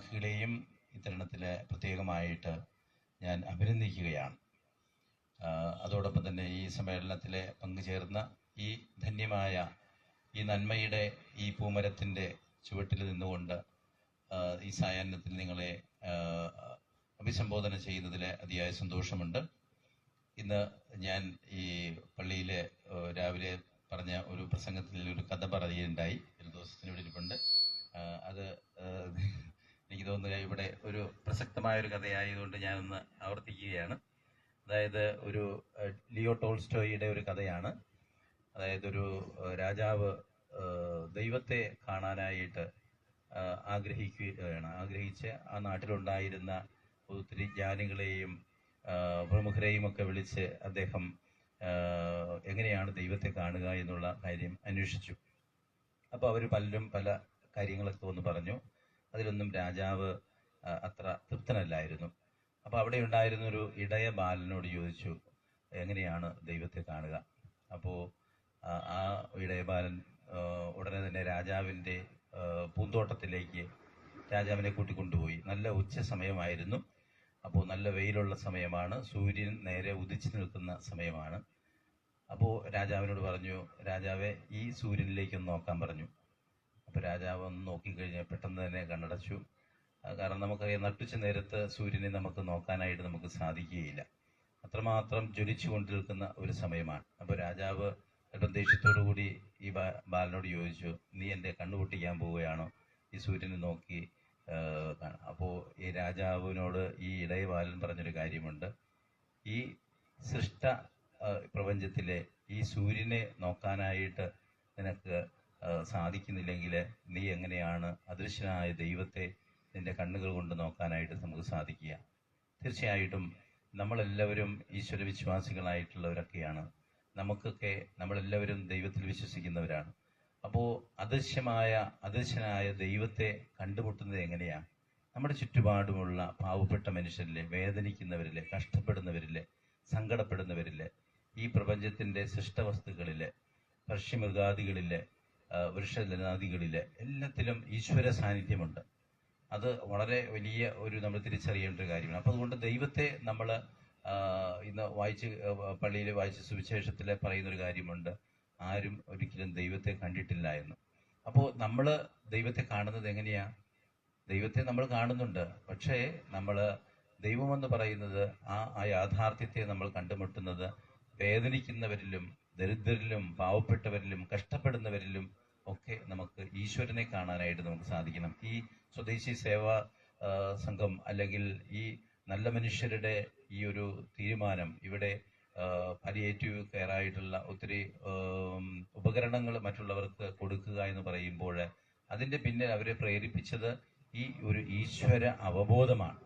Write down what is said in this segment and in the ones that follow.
ഭാരവാഹികളെയും ഇത്തരണത്തിൽ പ്രത്യേകമായിട്ട് ഞാൻ അഭിനന്ദിക്കുകയാണ്. അതോടൊപ്പം തന്നെ ഈ സമ്മേളനത്തിൽ പങ്കുചേർന്ന ഈ ധന്യമായ ഈ നന്മയുടെ ഈ പൂമരത്തിന്റെ ചുവട്ടിൽ നിന്നുകൊണ്ട് ഈ സായാഹ്നത്തിൽ നിങ്ങളെ അഭിസംബോധന ചെയ്യുന്നതിൽ അതിയായ സന്തോഷമുണ്ട്. ഇന്ന് ഞാൻ ഈ പള്ളിയിലെ രാവിലെ പറഞ്ഞ ഒരു പ്രസംഗത്തിൽ ഒരു കഥ പറയുകയുണ്ടായി. ഒരു ദിവസത്തിന് ഇവിടെ അത് എനിക്ക് തോന്നുക ഇവിടെ ഒരു പ്രസക്തമായ ഒരു കഥയായതുകൊണ്ട് ഞാനൊന്ന് ആവർത്തിക്കുകയാണ്. അതായത് ഒരു ലിയോ ടോൾസ്റ്റോയിയുടെ ഒരു കഥയാണ്. അതായത് ഒരു രാജാവ് ദൈവത്തെ കാണാനായിട്ട് ആഗ്രഹിക്കുകയാണ്. ആഗ്രഹിച്ച് ആ നാട്ടിലുണ്ടായിരുന്ന ഒത്തിരി ജ്ഞാനികളെയും പ്രമുഖരെയും ഒക്കെ വിളിച്ച് അദ്ദേഹം എങ്ങനെയാണ് ദൈവത്തെ കാണുക എന്നുള്ള കാര്യം അന്വേഷിച്ചു. അപ്പോൾ അവർ പലരും പല കാര്യങ്ങളൊക്കെ ഒന്ന് പറഞ്ഞു. അതിലൊന്നും രാജാവ് അത്ര തൃപ്തനല്ലായിരുന്നു. അപ്പൊ അവിടെ ഉണ്ടായിരുന്ന ഒരു ഇടയ ബാലനോട് ചോദിച്ചു എങ്ങനെയാണ് ദൈവത്തെ കാണുക? അപ്പോ ആ ഇടയ ബാലൻ ഉടനെ തന്നെ രാജാവിന്റെ പൂന്തോട്ടത്തിലേക്ക് രാജാവിനെ കൂട്ടിക്കൊണ്ടുപോയി. നല്ല ഉച്ച സമയമായിരുന്നു. അപ്പോൾ നല്ല വെയിലുള്ള സമയമാണ്. സൂര്യൻ നേരെ ഉദിച്ചു നിൽക്കുന്ന സമയമാണ്. അപ്പോൾ രാജാവിനോട് പറഞ്ഞു രാജാവെ ഈ സൂര്യനിലേക്ക് നോക്കാൻ പറഞ്ഞു. അപ്പോൾ രാജാവ് ഒന്ന് നോക്കിക്കഴിഞ്ഞാൽ പെട്ടെന്ന് തന്നെ കണ്ണടച്ചു. കാരണം നമുക്കറിയാം നട്ടുച്ച നേരത്ത് സൂര്യനെ നമുക്ക് നോക്കാനായിട്ട് നമുക്ക് സാധിക്കുകയില്ല. അത്രമാത്രം ജ്വലിച്ചു കൊണ്ടിരിക്കുന്ന ഒരു സമയമാണ്. അപ്പോൾ രാജാവ് അല്പം ദേഷ്യത്തോടു കൂടി ഈ ബാലനോട് ചോദിച്ചു നീ എന്റെ കണ്ണു പൊട്ടിക്കാൻ പോവുകയാണോ? ഈ സൂര്യനെ നോക്കി അപ്പോൾ ഈ രാജാവിനോട് ഈ ഇടയ ബാലൻ പറഞ്ഞൊരു കാര്യമുണ്ട്. ഈ സൃഷ്ട പ്രപഞ്ചത്തിലെ ഈ സൂര്യനെ നോക്കാനായിട്ട് നിനക്ക് സാധിക്കുന്നില്ലെങ്കിൽ നീ എങ്ങനെയാണ് അദൃശ്യനായ ദൈവത്തെ നിന്റെ കണ്ണുകൾ കൊണ്ട് നോക്കാനായിട്ട് നമുക്ക് സാധിക്കുക? തീർച്ചയായിട്ടും നമ്മളെല്ലാവരും ഈശ്വര വിശ്വാസികളായിട്ടുള്ളവരൊക്കെയാണ്. നമുക്കൊക്കെ നമ്മളെല്ലാവരും ദൈവത്തിൽ വിശ്വസിക്കുന്നവരാണ്. അപ്പോൾ അദൃശ്യമായ അദൃശ്യനായ ദൈവത്തെ കണ്ടുമുട്ടുന്നത് എങ്ങനെയാണ് നമ്മുടെ ചുറ്റുപാടുമുള്ള പാവപ്പെട്ട മനുഷ്യരിലെ വേദനിക്കുന്നവരിലെ കഷ്ടപ്പെടുന്നവരിലെ സങ്കടപ്പെടുന്നവരിലെ ഈ പ്രപഞ്ചത്തിന്റെ സൃഷ്ടവസ്തുക്കളിലെ പക്ഷിമൃഗാദികളിലെ ആ, വൃക്ഷലനാദികളിലെ എല്ലാത്തിലും ഈശ്വര സാന്നിധ്യമുണ്ട്. അത് വളരെ വലിയ ഒരു നമ്മൾ തിരിച്ചറിയേണ്ട ഒരു കാര്യമാണ്. അപ്പോൾ അതുകൊണ്ട് ദൈവത്തെ നമ്മൾ ഇന്ന് വായിച്ച് പള്ളിയിൽ വായിച്ച സുവിശേഷത്തിൽ പറയുന്ന ഒരു കാര്യമുണ്ട്. ആരും ഒരിക്കലും ദൈവത്തെ കണ്ടിട്ടില്ല എന്ന്. അപ്പോൾ നമ്മൾ ദൈവത്തെ കാണുന്നത് എങ്ങനെയാ? ദൈവത്തെ നമ്മൾ കാണുന്നുണ്ട്. പക്ഷേ നമ്മൾ ദൈവമെന്ന് പറയുന്നത് ആ ആ യാഥാർത്ഥ്യത്തെ നമ്മൾ കണ്ടുമുട്ടുന്നത് വേദനിക്കുന്നവരിലും ദരിദ്രരിലും പാവപ്പെട്ടവരിലും കഷ്ടപ്പെടുന്നവരിലും ഒക്കെ നമുക്ക് ഈശ്വരനെ കാണാനായിട്ട് നമുക്ക് സാധിക്കണം. ഈ സ്വദേശി സേവാ സംഘം അല്ലെങ്കിൽ ഈ നല്ല മനുഷ്യരുടെ ഈ ഒരു തീരുമാനം ഇവിടെ പലിയേറ്റീവ് കെയർ ആയിട്ടുള്ള ഒത്തിരി ഉപകരണങ്ങൾ മറ്റുള്ളവർക്ക് കൊടുക്കുക എന്ന് പറയുമ്പോൾ അതിന്റെ പിന്നിൽ അവരെ പ്രേരിപ്പിച്ചത് ഈ ഒരു ഈശ്വര അവബോധമാണ്.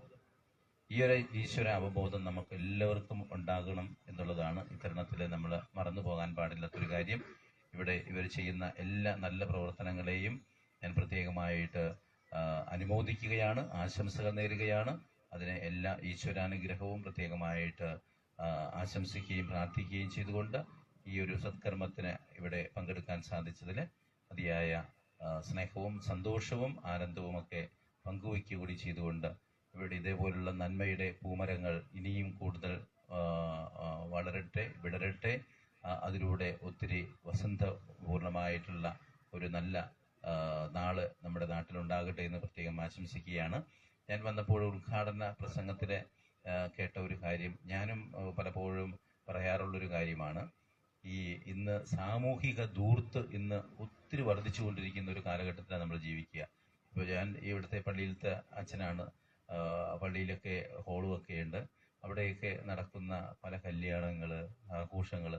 ഈ ഒരു ഈശ്വര അവബോധം നമുക്ക് എല്ലാവർക്കും ഉണ്ടാകണം. എന്നുള്ളതാണ് ഇത്തരണത്തിൽ നമ്മൾ മറന്നു പോകാൻ പാടില്ലാത്തൊരു കാര്യം. ഇവിടെ ഇവർ ചെയ്യുന്ന എല്ലാ നല്ല പ്രവർത്തനങ്ങളെയും ഞാൻ പ്രത്യേകമായിട്ട് അനുമോദിക്കുകയാണ് ആശംസകൾ നേരുകയാണ്. അതിന് എല്ലാ ഈശ്വരാനുഗ്രഹവും പ്രത്യേകമായിട്ട് ആശംസിക്കുകയും പ്രാർത്ഥിക്കുകയും ചെയ്തുകൊണ്ട് ഈ ഒരു സത്കർമ്മത്തിന് ഇവിടെ പങ്കെടുക്കാൻ സാധിച്ചതിൽ അതിയായ സ്നേഹവും സന്തോഷവും ആനന്ദവും ഒക്കെ പങ്കുവയ്ക്കുക കൂടി ചെയ്തുകൊണ്ട് ഇവിടെ ഇതേപോലുള്ള നന്മയുടെ പൂമരങ്ങൾ ഇനിയും കൂടുതൽ വളരട്ടെ വിടരട്ടെ. അതിലൂടെ ഒത്തിരി വസന്തപൂർണമായിട്ടുള്ള ഒരു നല്ല നാൾ നമ്മുടെ നാട്ടിലുണ്ടാകട്ടെ എന്ന് പ്രത്യേകം ആശംസിക്കുകയാണ്. ഞാൻ വന്നപ്പോൾ ഉദ്ഘാടന പ്രസംഗത്തിലെ കേട്ട ഒരു കാര്യം ഞാനും പലപ്പോഴും പറയാറുള്ളൊരു കാര്യമാണ്. ഈ ഇന്ന് സാമൂഹിക ദൂർത്ത് ഇന്ന് ഒത്തിരി വർദ്ധിച്ചുകൊണ്ടിരിക്കുന്ന ഒരു കാലഘട്ടത്തിലാണ് നമ്മൾ ജീവിക്കുക. ഇപ്പോൾ ഞാൻ ഇവിടുത്തെ പള്ളിയിലത്തെ അച്ഛനാണ് പള്ളിയിലൊക്കെ ഹോളും ഒക്കെ ഉണ്ട്. അവിടെയൊക്കെ നടക്കുന്ന പല കല്യാണങ്ങൾ ആഘോഷങ്ങൾ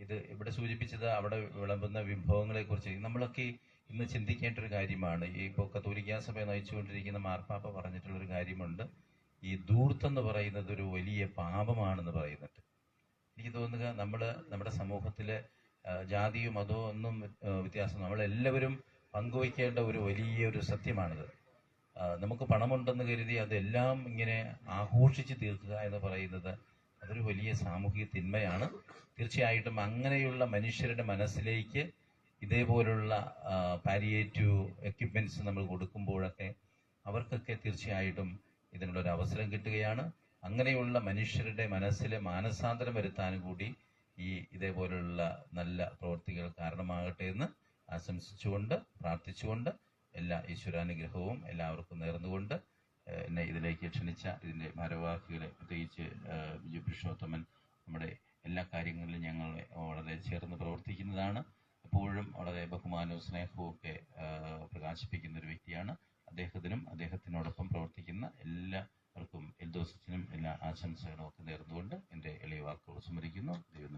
ഇത് ഇവിടെ സൂചിപ്പിച്ചത് അവിടെ വിളമ്പുന്ന വിഭവങ്ങളെ കുറിച്ച് നമ്മളൊക്കെ ഇന്ന് ചിന്തിക്കേണ്ട ഒരു കാര്യമാണ്. ഈ ഇപ്പോൾ കത്തോലിക്കാ സഭ നയിച്ചുകൊണ്ടിരിക്കുന്ന മാർപ്പാപ്പ പറഞ്ഞിട്ടുള്ള ഒരു കാര്യമുണ്ട്. ഈ ദൂർത്തെന്ന് പറയുന്നത് ഒരു വലിയ പാപമാണെന്ന് പറയുന്നുണ്ട്. എനിക്ക് തോന്നുക നമ്മൾ നമ്മുടെ സമൂഹത്തിലെ ജാതിയും മതവും ഒന്നും വ്യത്യാസം നമ്മളെല്ലാവരും പങ്കുവയ്ക്കേണ്ട ഒരു വലിയൊരു സത്യമാണിത്. നമുക്ക് പണമുണ്ടെന്ന് കരുതി അതെല്ലാം ഇങ്ങനെ ആഘോഷിച്ച് തീർക്കുക എന്ന് പറയുന്നത് അതൊരു വലിയ സാമൂഹിക തിന്മയാണ്. തീർച്ചയായിട്ടും അങ്ങനെയുള്ള മനുഷ്യരുടെ മനസ്സിലേക്ക് ഇതേപോലുള്ള പാരിയേറ്റീവ് എക്യുപ്മെന്റ്സ് നമ്മൾ കൊടുക്കുമ്പോഴൊക്കെ അവർക്കൊക്കെ തീർച്ചയായിട്ടും ഇതിനുള്ളൊരു അവസരം കിട്ടുകയാണ്. അങ്ങനെയുള്ള മനുഷ്യരുടെ മനസ്സിൽ മാനസാന്തരം വരുത്താനും കൂടി ഈ ഇതേപോലുള്ള നല്ല പ്രവൃത്തികൾ കാരണമാകട്ടെ എന്ന് ആശംസിച്ചുകൊണ്ട് പ്രാർത്ഥിച്ചുകൊണ്ട് എല്ലാ ഈശ്വരാനുഗ്രഹവും എല്ലാവർക്കും നേർന്നുകൊണ്ട് എന്നെ ഇതിലേക്ക് ക്ഷണിച്ച ഇതിന്റെ ഭാരവാഹികളെ പ്രത്യേകിച്ച് ബിജു പുരുഷോത്തമൻ നമ്മുടെ എല്ലാ കാര്യങ്ങളിലും ഞങ്ങൾ വളരെ ചേർന്ന് പ്രവർത്തിക്കുന്നതാണ്. എപ്പോഴും വളരെ ബഹുമാനവും സ്നേഹവും ഒക്കെ പ്രകാശിപ്പിക്കുന്ന ഒരു വ്യക്തിയാണ്. അദ്ദേഹത്തിനും അദ്ദേഹത്തിനോടൊപ്പം പ്രവർത്തിക്കുന്ന എല്ലാവർക്കും എൽദോസത്തിനും എല്ലാ ആശംസകളും ഒക്കെ നേർന്നുകൊണ്ട് എന്റെ എളിയ വാക്കുകൾ സ്മരിക്കുന്നു. ദൈവം